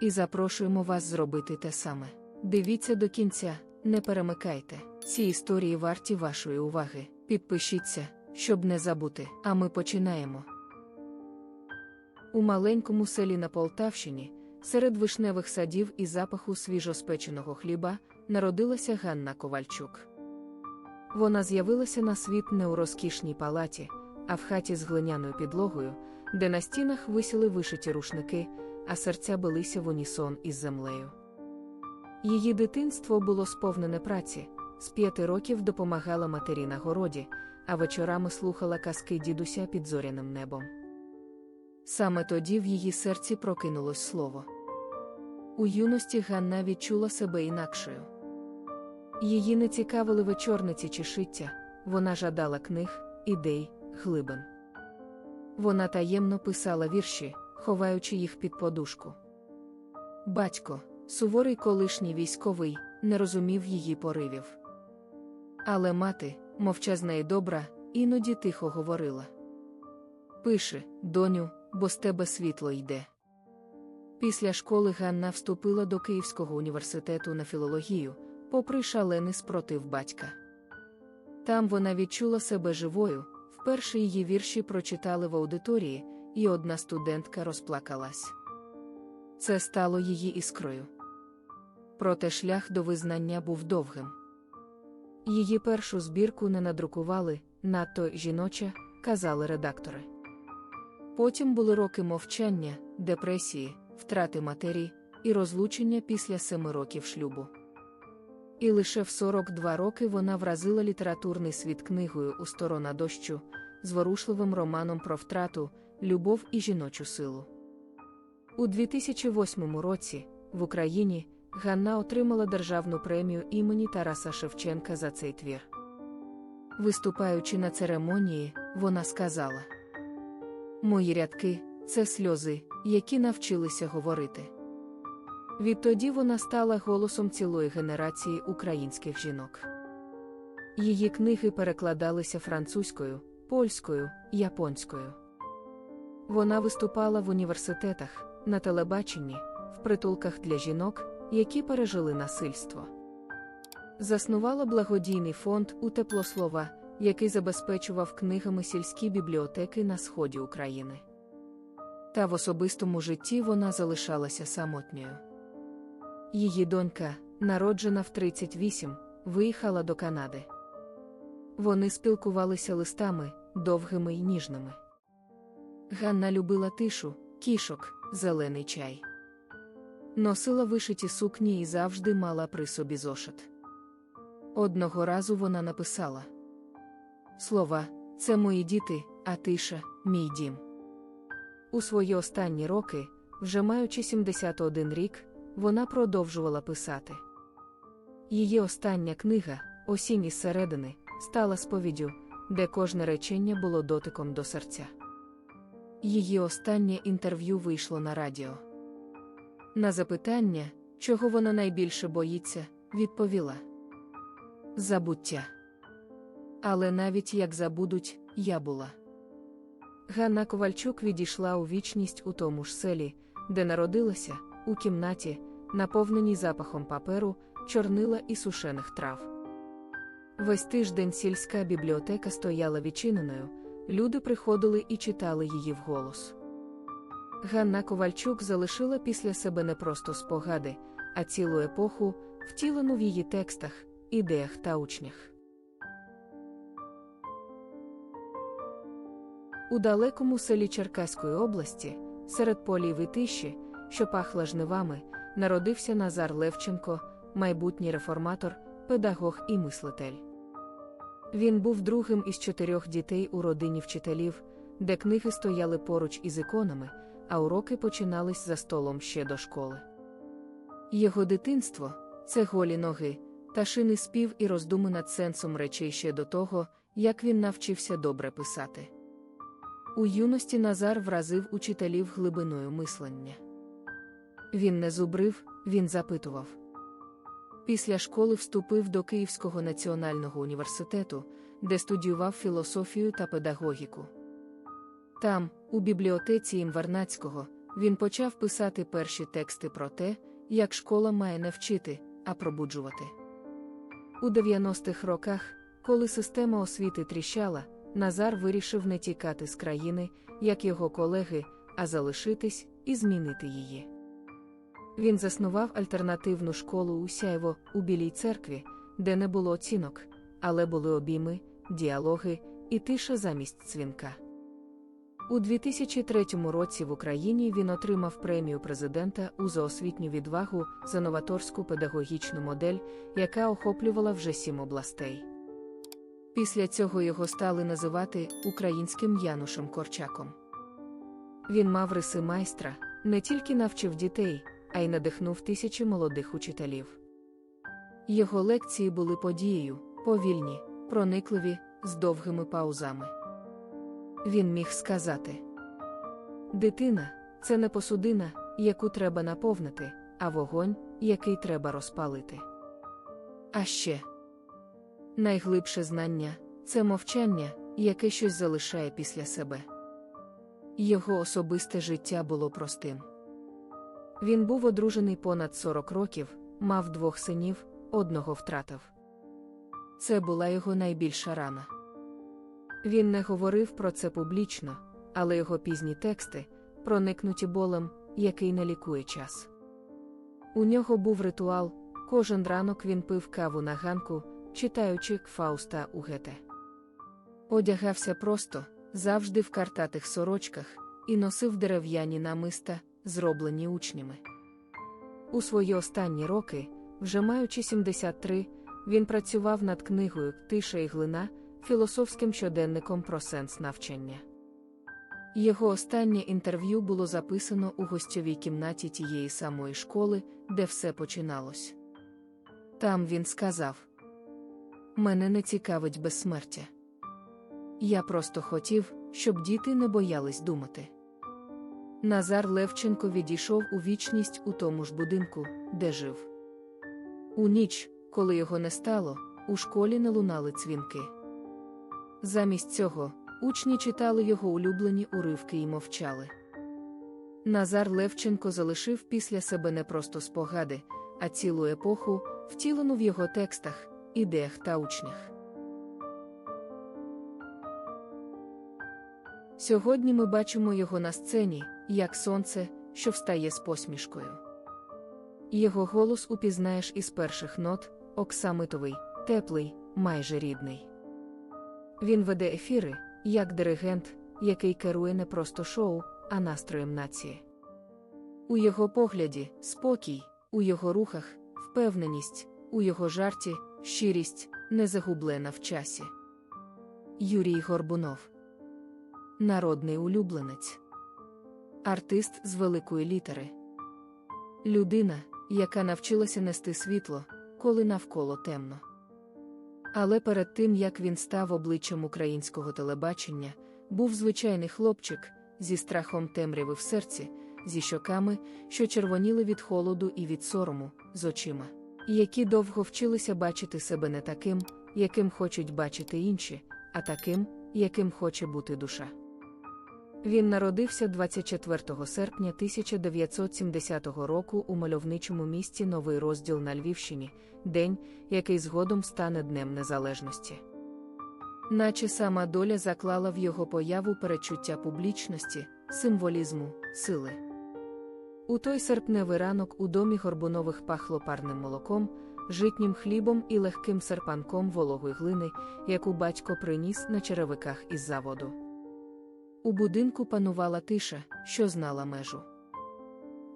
і запрошуємо вас зробити те саме. Дивіться до кінця, не перемикайте. Ці історії варті вашої уваги. Підпишіться, щоб не забути. А ми починаємо. У маленькому селі на Полтавщині, серед вишневих садів і запаху свіжоспеченого хліба, народилася Ганна Ковальчук. Вона з'явилася на світ не у розкішній палаті, а в хаті з глиняною підлогою, де на стінах висіли вишиті рушники, а серця билися в унісон із землею. Її дитинство було сповнене праці, з п'яти років допомагала матері на городі, а вечорами слухала казки дідуся під зоряним небом. Саме тоді в її серці прокинулось слово. У юності Ганна відчула себе інакшою. Її не цікавили вечорниці чи шиття, вона жадала книг, ідей, глибин. Вона таємно писала вірші, ховаючи їх під подушку. Батько, суворий колишній військовий, не розумів її поривів. Але мати, мовчазна і добра, іноді тихо говорила: Пиши, доню, бо з тебе світло йде. Після школи Ганна вступила до Київського університету на філологію, попри шалений спротив батька. Там вона відчула себе живою, вперше її вірші прочитали в аудиторії, і одна студентка розплакалась. Це стало її іскрою. Проте шлях до визнання був довгим. Її першу збірку не надрукували, надто жіноча, казали редактори. Потім були роки мовчання, депресії, втрати матері і розлучення після семи років шлюбу. І лише в 42 роки вона вразила літературний світ книгою у сторона дощу, зворушливим романом про втрату, любов і жіночу силу. У 2008 році в Україні Ганна отримала державну премію імені Тараса Шевченка за цей твір. Виступаючи на церемонії, вона сказала: Мої рядки це сльози, які навчилися говорити. Відтоді вона стала голосом цілої генерації українських жінок. Її книги перекладалися французькою, польською, японською. Вона виступала в університетах, на телебаченні, в притулках для жінок, які пережили насильство. Заснувала благодійний фонд у теплослова, який забезпечував книгами сільські бібліотеки на сході України. Та в особистому житті вона залишалася самотньою. Її донька, народжена в 38, виїхала до Канади. Вони спілкувалися листами, довгими й ніжними. Ганна любила тишу, кішок, зелений чай. Носила вишиті сукні і завжди мала при собі зошит. Одного разу вона написала Слова, це мої діти, а тиша мій дім. У свої останні роки, вже маючи 71 рік, вона продовжувала писати. Її остання книга, Осінь із середини, стала сповіддю, де кожне речення було дотиком до серця. Її останнє інтерв'ю вийшло на радіо. На запитання, чого вона найбільше боїться, відповіла Забуття. Але навіть як забудуть, я була. Ганна Ковальчук відійшла у вічність у тому ж селі, де народилася, у кімнаті, наповненій запахом паперу, чорнила і сушених трав. Весь тиждень сільська бібліотека стояла відчиненою, люди приходили і читали її вголос. Ганна Ковальчук залишила після себе не просто спогади, а цілу епоху, втілену в її текстах, ідеях та учнях. У далекому селі Черкаської області, серед полів і тиші, що пахла жнивами, народився Назар Левченко, майбутній реформатор, педагог і мислитель. Він був другим із чотирьох дітей у родині вчителів, де книги стояли поруч із іконами, а уроки починались за столом ще до школи. Його дитинство це голі ноги, ташини спів і роздуми над сенсом речей ще до того, як він навчився добре писати. У юності Назар вразив учителів глибиною мислення. Він не зубрив, він запитував. Після школи вступив до Київського національного університету, де студіював філософію та педагогіку. Там, у бібліотеці Імварнацького, він почав писати перші тексти про те, як школа має не вчити, а пробуджувати. У 90-х роках, коли система освіти тріщала, Назар вирішив не тікати з країни, як його колеги, а залишитись і змінити її. Він заснував альтернативну школу у Сяєво у Білій церкві, де не було оцінок, але були обійми, діалоги і тиша замість дзвінка. У 2003 році в Україні він отримав премію президента у за освітню відвагу за новаторську педагогічну модель, яка охоплювала вже сім областей. Після цього його стали називати українським Янушем Корчаком. Він мав риси майстра, не тільки навчив дітей, а й надихнув тисячі молодих учителів. Його лекції були подією, повільні, проникливі, з довгими паузами. Він міг сказати: Дитина це не посудина, яку треба наповнити, а вогонь, який треба розпалити. А ще найглибше знання це мовчання, яке щось залишає після себе. Його особисте життя було простим. Він був одружений понад 40 років, мав двох синів, одного втратив. Це була його найбільша рана. Він не говорив про це публічно, але його пізні тексти проникнуті болем, який не лікує час. У нього був ритуал, кожен ранок він пив каву на ганку, читаючи Фауста у Гете. Одягався просто, завжди в картатих сорочках, і носив дерев'яні намиста, зроблені учнями. У свої останні роки, вже маючи 73, він працював над книгою Тиша і глина, філософським щоденником про сенс навчання. Його останнє інтерв'ю було записано у гостьовій кімнаті тієї самої школи, де все починалось. Там він сказав: Мене не цікавить безсмертя. Я просто хотів, щоб діти не боялись думати. Назар Левченко відійшов у вічність у тому ж будинку, де жив. У ніч, коли його не стало, у школі не лунали цвінки. Замість цього учні читали його улюблені уривки і мовчали. Назар Левченко залишив після себе не просто спогади, а цілу епоху, втілену в його текстах, ідеях та учнях. Сьогодні ми бачимо його на сцені, як сонце, що встає з посмішкою. Його голос упізнаєш із перших нот, оксамитовий, теплий, майже рідний. Він веде ефіри, як диригент, який керує не просто шоу, а настроєм нації. У його погляді спокій, у його рухах, впевненість, у його жарті, щирість, не загублена в часі. Юрій Горбунов Народний улюбленець, артист з великої літери, людина, яка навчилася нести світло, коли навколо темно. Але перед тим як він став обличчям українського телебачення, був звичайний хлопчик зі страхом темряви в серці, зі щоками, що червоніли від холоду і від сорому, з очима, які довго вчилися бачити себе не таким, яким хочуть бачити інші, а таким, яким хоче бути душа. Він народився 24 серпня 1970 року у мальовничому місті Новий розділ на Львівщині, день, який згодом стане Днем Незалежності. Наче сама доля заклала в його появу перечуття публічності, символізму, сили. У той серпневий ранок у домі Горбунових пахло парним молоком, житнім хлібом і легким серпанком вологої глини, яку батько приніс на черевиках із заводу. У будинку панувала тиша, що знала межу.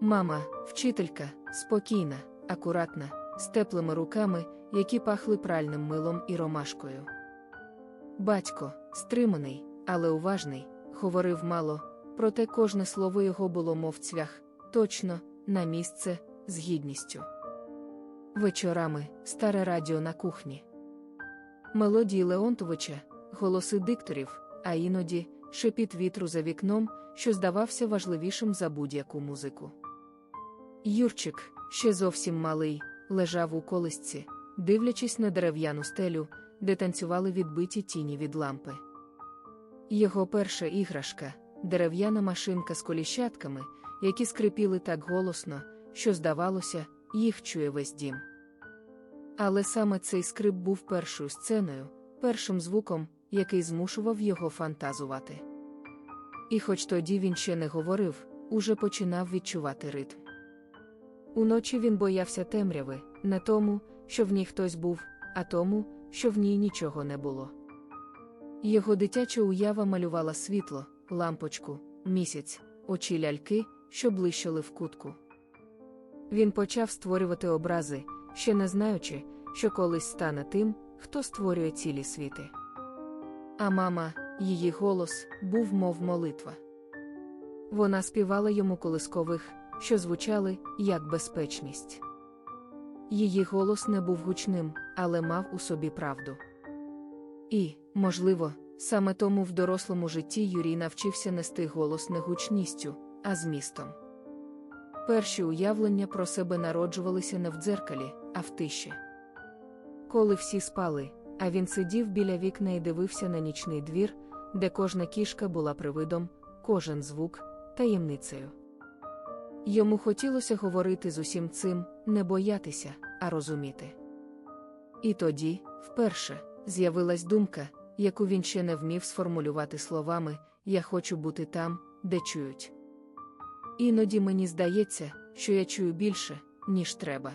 Мама, вчителька, спокійна, акуратна, з теплими руками, які пахли пральним милом і ромашкою. Батько, стриманий, але уважний, говорив мало, проте кожне слово його було, мов цвях, точно, на місце, з гідністю. Вечорами старе радіо на кухні. Мелодії Леонтовича, голоси дикторів, а іноді шепіт вітру за вікном, що здавався важливішим за будь-яку музику. Юрчик, ще зовсім малий, лежав у колисці, дивлячись на дерев'яну стелю, де танцювали відбиті тіні від лампи. Його перша іграшка дерев'яна машинка з коліщатками, які скрипіли так голосно, що, здавалося, їх чує весь дім. Але саме цей скрип був першою сценою, першим звуком, який змушував його фантазувати. І хоч тоді він ще не говорив, уже починав відчувати ритм. Уночі він боявся темряви, не тому, що в ній хтось був, а тому, що в ній нічого не було. Його дитяча уява малювала світло, лампочку, місяць, очі ляльки, що блищали в кутку. Він почав створювати образи, ще не знаючи, що колись стане тим, хто створює цілі світи. А мама, її голос, був мов молитва. Вона співала йому колискових, що звучали як безпечність. Її голос не був гучним, але мав у собі правду. І, можливо, саме тому в дорослому житті Юрій навчився нести голос не гучністю, а змістом. Перші уявлення про себе народжувалися не в дзеркалі, а в тиші. Коли всі спали, а він сидів біля вікна і дивився на нічний двір, де кожна кішка була привидом, кожен звук таємницею. Йому хотілося говорити з усім цим, не боятися, а розуміти. І тоді, вперше, з'явилась думка, яку він ще не вмів сформулювати словами Я хочу бути там, де чують. Іноді мені здається, що я чую більше, ніж треба.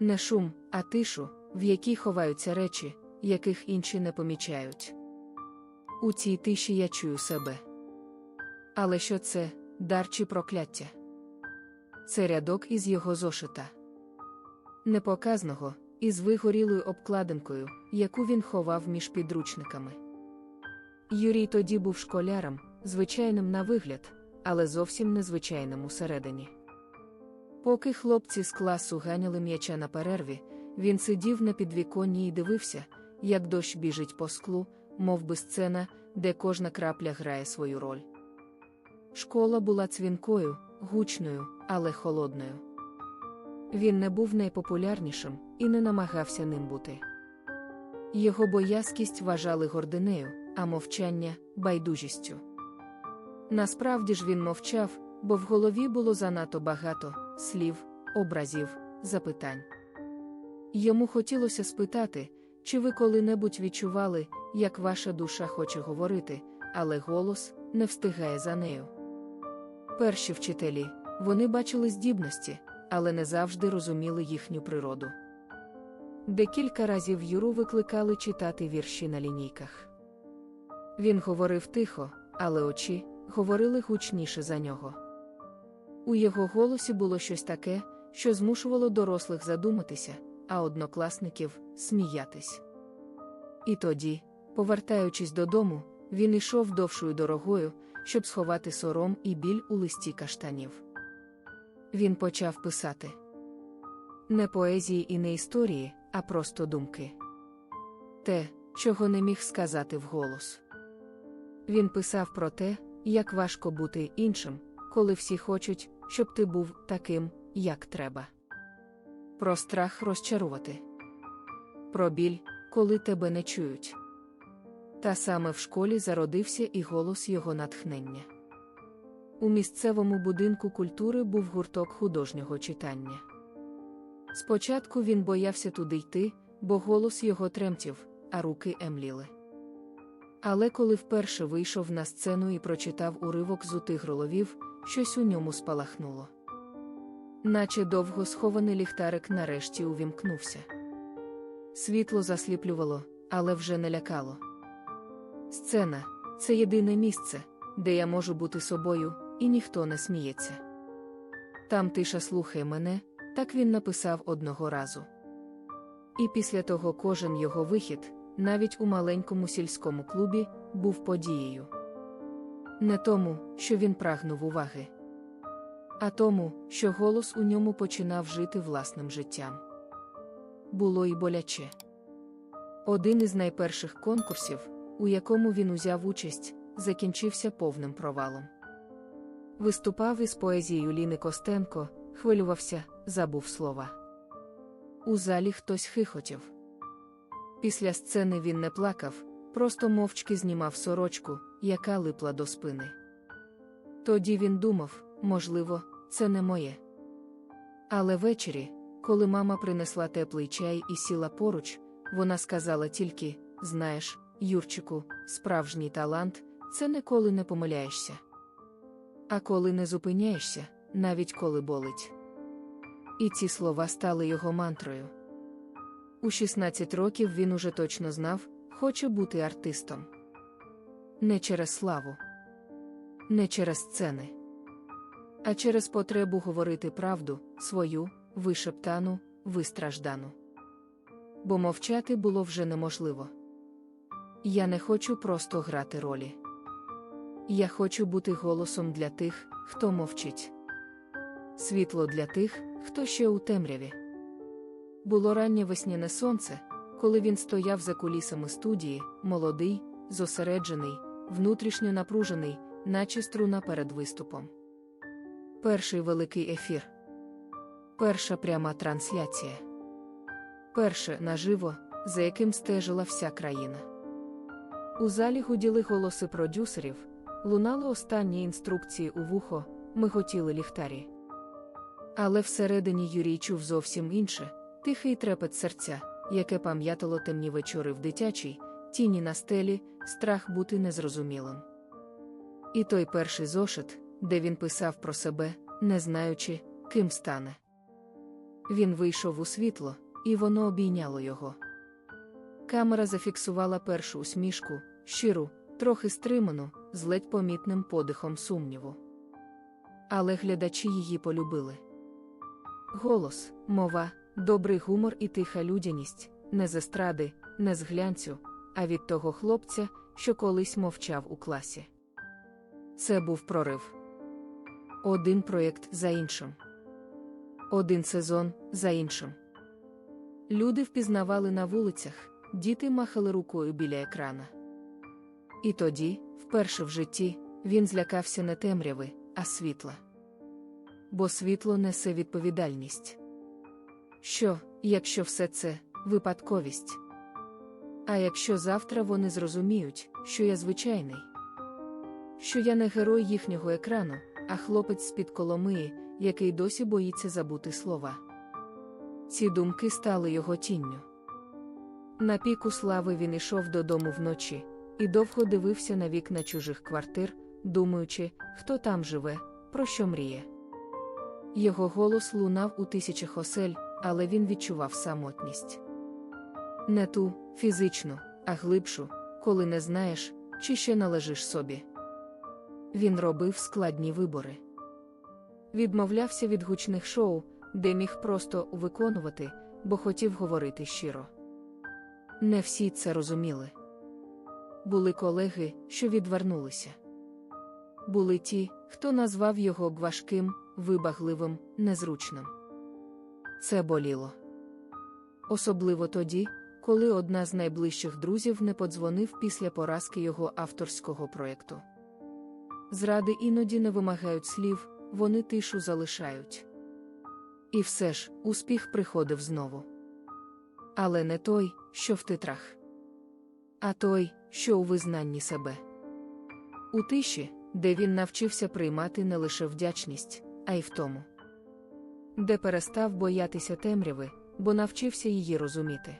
Не шум, а тишу, в якій ховаються речі, яких інші не помічають. У цій тиші я чую себе. Але що це, дар чи прокляття? Це рядок із його зошита. Непоказного, із вигорілою обкладинкою, яку він ховав між підручниками. Юрій тоді був школяром, звичайним на вигляд, але зовсім незвичайним усередині. Поки хлопці з класу ганяли м'яча на перерві, він сидів на підвіконні і дивився, як дощ біжить по склу, мов би сцена, де кожна крапля грає свою роль. Школа була цвінкою, гучною, але холодною. Він не був найпопулярнішим і не намагався ним бути. Його боязкість вважали гординею, а мовчання байдужістю. Насправді ж він мовчав, бо в голові було занадто багато слів, образів, запитань. Йому хотілося спитати, чи ви коли-небудь відчували, як ваша душа хоче говорити, але голос не встигає за нею. Перші вчителі вони бачили здібності, але не завжди розуміли їхню природу. Декілька разів Юру викликали читати вірші на лінійках. Він говорив тихо, але очі говорили гучніше за нього. У його голосі було щось таке, що змушувало дорослих задуматися, а однокласників сміятись. І тоді, повертаючись додому, він ішов довшою дорогою, щоб сховати сором і біль у листі каштанів. Він почав писати не поезії і не історії, а просто думки. Те, чого не міг сказати вголос. Він писав про те, як важко бути іншим, коли всі хочуть, щоб ти був таким, як треба. Про страх розчарувати. Про біль, коли тебе не чують. Та саме в школі зародився і голос його натхнення. У місцевому будинку культури був гурток художнього читання. Спочатку він боявся туди йти, бо голос його тремтів, а руки емліли. Але коли вперше вийшов на сцену і прочитав уривок з утих головів, щось у ньому спалахнуло. Наче довго схований ліхтарик нарешті увімкнувся. Світло засліплювало, але вже не лякало. Сцена це єдине місце, де я можу бути собою, і ніхто не сміється. Там тиша слухає мене, так він написав одного разу. І після того кожен його вихід, навіть у маленькому сільському клубі, був подією. Не тому, що він прагнув уваги, а тому, що голос у ньому починав жити власним життям. Було й боляче. Один із найперших конкурсів, у якому він узяв участь, закінчився повним провалом. Виступав із поезією Ліни Костенко, хвилювався, забув слова. У залі хтось хихотів. Після сцени він не плакав, просто мовчки знімав сорочку, яка липла до спини. Тоді він думав, можливо, це не моє. Але ввечері, коли мама принесла теплий чай і сіла поруч, вона сказала тільки: знаєш, Юрчику, справжній талант це не коли не помиляєшся. А коли не зупиняєшся, навіть коли болить. І ці слова стали його мантрою. У 16 років він уже точно знав, хоче бути артистом. Не через славу, не через сцени, а через потребу говорити правду, свою, вишептану, вистраждану. Бо мовчати було вже неможливо. Я не хочу просто грати ролі. Я хочу бути голосом для тих, хто мовчить. Світло для тих, хто ще у темряві. Було раннє весняне сонце, коли він стояв за кулісами студії, молодий, зосереджений, внутрішньо напружений, наче струна перед виступом. Перший великий ефір. Перша пряма трансляція. Перше наживо, за яким стежила вся країна. У залі гуділи голоси продюсерів, лунали останні інструкції у вухо, миготіли ліхтарі. Але всередині Юрій чув зовсім інше тихий трепет серця, яке пам'ятало темні вечори в дитячій, тіні на стелі, страх бути незрозумілим. І той перший зошит, де він писав про себе, не знаючи, ким стане. Він вийшов у світло, і воно обійняло його. Камера зафіксувала першу усмішку, щиру, трохи стриману, з ледь помітним подихом сумніву. Але глядачі її полюбили. Голос, мова, добрий гумор і тиха людяність, не з естради, не з глянцю, а від того хлопця, що колись мовчав у класі. Це був прорив. Один проєкт за іншим. Один сезон за іншим. Люди впізнавали на вулицях, діти махали рукою біля екрана. І тоді, вперше в житті, він злякався не темряви, а світла. Бо світло несе відповідальність. Що, якщо все це випадковість? А якщо завтра вони зрозуміють, що я звичайний, що я не герой їхнього екрану, а хлопець з-під Коломиї, який досі боїться забути слова. Ці думки стали його тінню. На піку слави він ішов додому вночі і довго дивився на вікна чужих квартир, думаючи, хто там живе, про що мріє. Його голос лунав у тисячах осель, але він відчував самотність. Не ту, фізичну, а глибшу, коли не знаєш, чи ще належиш собі. Він робив складні вибори. Відмовлявся від гучних шоу, де міг просто виконувати, бо хотів говорити щиро. Не всі це розуміли. Були колеги, що відвернулися. Були ті, хто назвав його важким, вибагливим, незручним. Це боліло. Особливо тоді, коли одна з найближчих друзів не подзвонив після поразки його авторського проєкту. Зради іноді не вимагають слів, вони тишу залишають. І все ж успіх приходив знову. Але не той, що в титрах, а той, що у визнанні себе. У тиші, де він навчився приймати не лише вдячність, а й в тому, де перестав боятися темряви, бо навчився її розуміти.